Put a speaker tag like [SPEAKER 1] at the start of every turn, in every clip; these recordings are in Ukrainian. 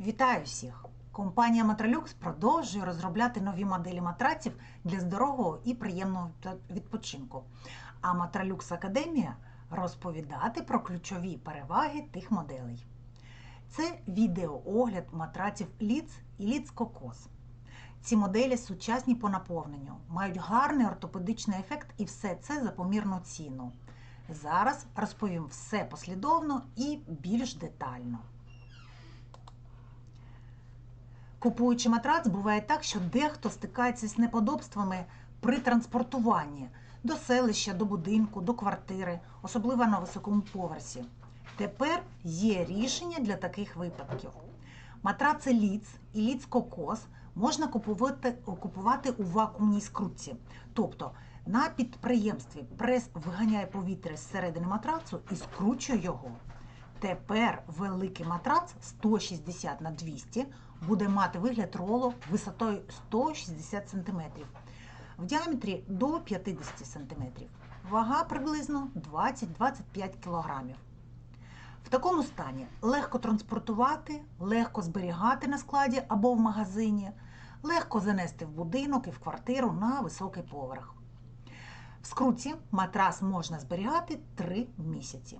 [SPEAKER 1] Вітаю всіх! Компанія Матралюкс продовжує розробляти нові моделі матраців для здорового і приємного відпочинку. А Матралюкс Академія розповідати про ключові переваги тих моделей. Це відеоогляд матраців Ліц і Ліц Кокос. Ці моделі сучасні по наповненню, мають гарний ортопедичний ефект і все це за помірну ціну. Зараз розповім все послідовно і більш детально. Купуючи матрац, буває так, що дехто стикається з неподобствами при транспортуванні до селища, до будинку, до квартири, особливо на високому поверсі. Тепер є рішення для таких випадків. Матраци Ліц і Ліц Кокос можна купувати, купувати у вакуумній скрутці. Тобто на підприємстві прес виганяє повітря з середини матрацу і скручує його. Тепер великий матрац 160 на 200 буде мати вигляд ролу висотою 160 см, в діаметрі до 50 см, вага приблизно 20-25 кг. В такому стані легко транспортувати, легко зберігати на складі або в магазині, легко занести в будинок і в квартиру на високий поверх. В скруті матрас можна зберігати 3 місяці.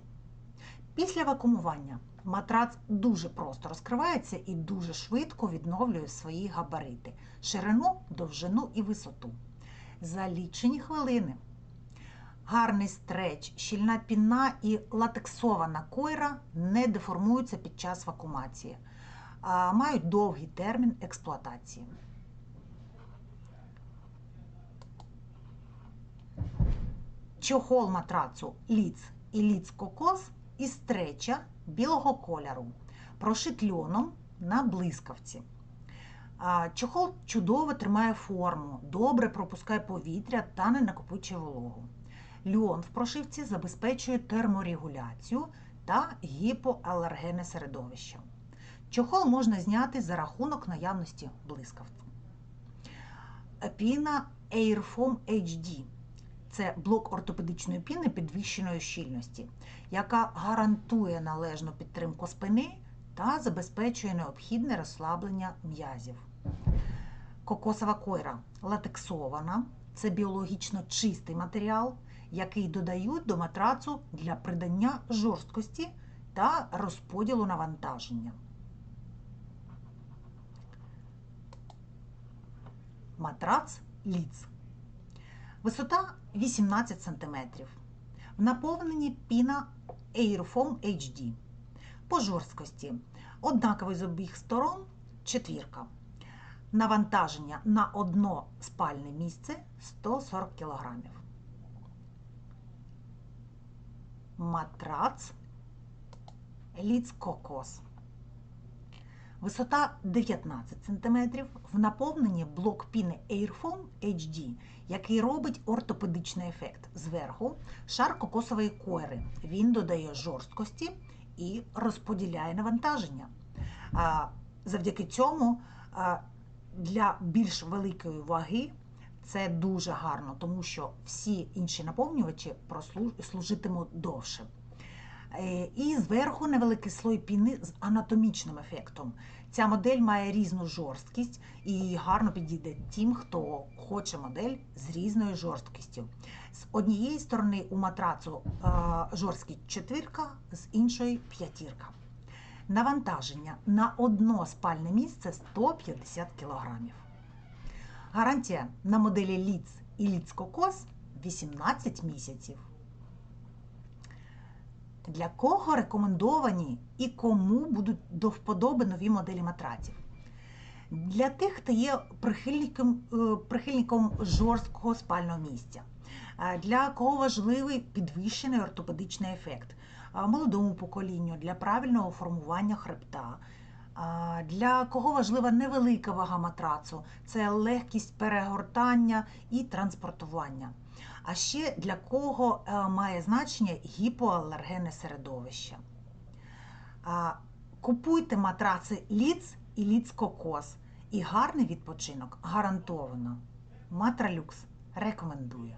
[SPEAKER 1] Після вакуумування матрац дуже просто розкривається і дуже швидко відновлює свої габарити, ширину, довжину і висоту. За лічені хвилини. Гарний стреч, щільна піна і латексована койра не деформуються під час вакуумації, а мають довгий термін експлуатації. Чохол матрацу ліц і ліц кокос із стреча білого кольору, прошит льоном на блискавці. Чохол чудово тримає форму, добре пропускає повітря та не накопичує вологу. Льон в прошивці забезпечує терморегуляцію та гіпоалергенне середовище. Чохол можна зняти за рахунок наявності блискавцю. Піна Airfoam HD це блок ортопедичної піни підвищеної щільності, яка гарантує належну підтримку спини та забезпечує необхідне розслаблення м'язів. Кокосова койра латексована, це біологічно чистий матеріал, який додають до матрацу для придання жорсткості та розподілу навантаження. Матрац ліц. Висота 18 см. В наповненні піна Airfoam HD. По жорсткості однаковий з обох сторон четвірка. Навантаження на одно спальне місце 140 кг. Матрац Ліц Кокос. Висота 19 см, в наповненні блок піни Airfoam HD, який робить ортопедичний ефект. Зверху шар кокосової койри. Він додає жорсткості і розподіляє навантаження. Завдяки цьому для більш великої ваги це дуже гарно, тому що всі інші наповнювачі служитимуть довше. Е, і зверху невеликий слой піни з анатомічним ефектом. Ця модель має різну жорсткість і гарно підійде тим, хто хоче модель з різною жорсткістю. З однієї сторони у матрацу е, жорсткість четвірка, з іншої п'ятірка. Навантаження на одно спальне місце 150 кг. Гарантія на моделі Ліц і Ліц Кокос 18 місяців. Для кого рекомендовані і кому будуть до вподоби нові моделі матраців? Для тих, хто є прихильником е, прихильником жорсткого спального місця, для кого важливий підвищений ортопедичний ефект, молодому поколінню для правильного формування хребта. Для кого важлива невелика вага матрацу, це легкість перегортання і транспортування. А ще для кого е, має значення гіпоалергенне середовище. Купуйте матраци ліц і ліц кокос. І гарний відпочинок гарантовано. Матралюкс рекомендує.